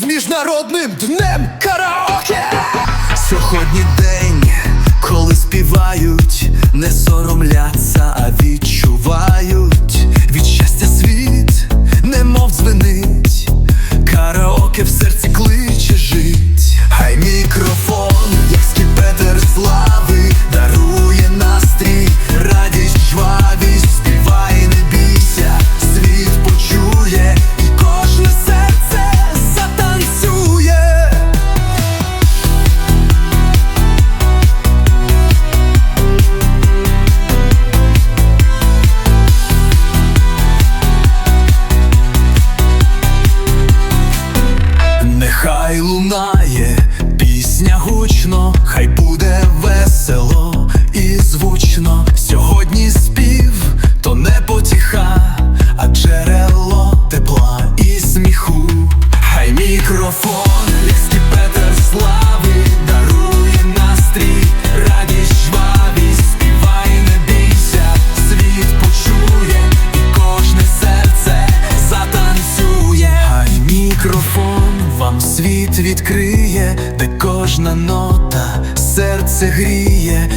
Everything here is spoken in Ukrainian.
з міжнародним днем караоке. Сьогодні день, коли співають, не соромляться. Хай лунає пісня гучно, хай буде. вам світ відкриє, де кожна нота серце гріє.